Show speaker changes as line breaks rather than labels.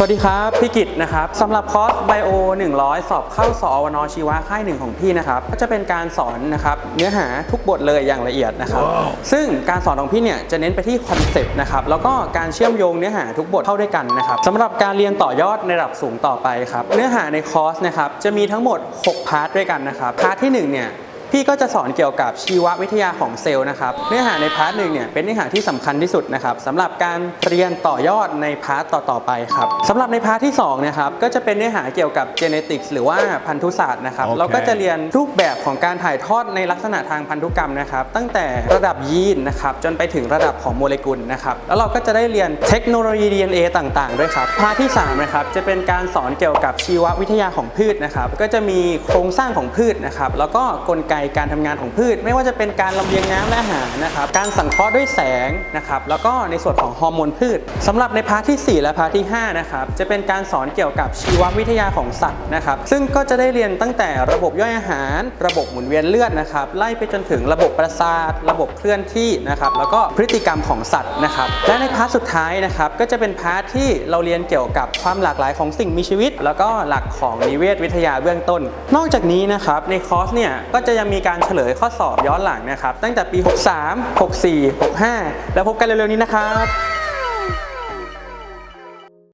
สวัสดีครับ พี่กิตนะครับสำหรับคอร์สไบโอ 100 สอบเข้าสอวนชีวะค่ายหนึ่งของพี่นะครับ ก็จะเป็นการสอนนะครับเนื้อหาทุกบทเลยอย่างละเอียดนะครับ ซึ่งการสอนของพี่เนี่ยจะเน้นไปที่คอนเซปต์นะครับ แล้วก็การเชื่อมโยงเนื้อหาทุกบทเข้าด้วยกันนะครับสำหรับการเรียนต่อยอดในระดับสูงต่อไปครับ เนื้อหาในคอร์สนะครับจะมีทั้งหมด 6 พาร์ทด้วยกันนะครับ พาร์ทที่1เนี่ย พี่ก็จะสอนเกี่ยวกับชีววิทยาของเซลล์นะครับ เนื้อหาในพาร์ทหนึ่งเนี่ยเป็นเนื้อหาที่สำคัญที่สุดนะครับสำหรับการเรียนต่อยอดในพาร์ทต่อๆไปครับสำหรับในพาร์ทที่2นะครับก็จะเป็นเนื้อหาเกี่ยวกับ genetics หรือว่าพันธุศาสตร์นะครับ
โอเค
เราก็จะเรียนรูปแบบของการถ่ายทอดในลักษณะทางพันธุกรรมนะครับ ตั้งแต่ระดับยีนนะครับจนไปถึงระดับของโมเลกุลนะครับ แล้วเราก็จะได้เรียนเทคโนโลยี DNA ต่างๆ ด้วยครับพาร์ทที่3นะครับจะเป็นการสอนเกี่ยวกับชีววิทยาของพืชนะครับ ก็จะมีโครงสร้างของพืชนะครับ แล้วก็กลไกการทำงานของพืช ไม่ว่าจะเป็นการลำเลียงน้ำและอาหารนะครับการสังเคราะห์ด้วยแสงนะครับแล้วก็ในส่วนของฮอร์โมนพืชสำหรับในพาร์ททีสี่ 4 และพาร์ทที่5นะครับจะเป็นการสอนเกี่ยวกับชีววิทยาของสัตว์นะครับซึ่งก็จะได้เรียนตั้งแต่ระบบย่อยอาหาร ระบบหมุนเวียนเลือดนะครับไล่ไปจนถึงระบบประสาท ระบบเคลื่อนที่นะครับแล้วก็พฤติกรรมของสัตว์นะครับและในพาร์ทสุดท้ายนะครับก็จะเป็นพาร์ทที่เราเรียนเกี่ยวกับความหลากหลายของสิ่งมีชีวิต แล้วก็หลักของนิเวศวิทยาเบื้องต้น นอกจากนี้นะครับในคอร์สเนี่ยก็จะยังมีการเฉลยข้อสอบย้อนหลังนะครับ ตั้งแต่ปี 63 64 65 แล้วพบกันเร็วๆนี้นะครับ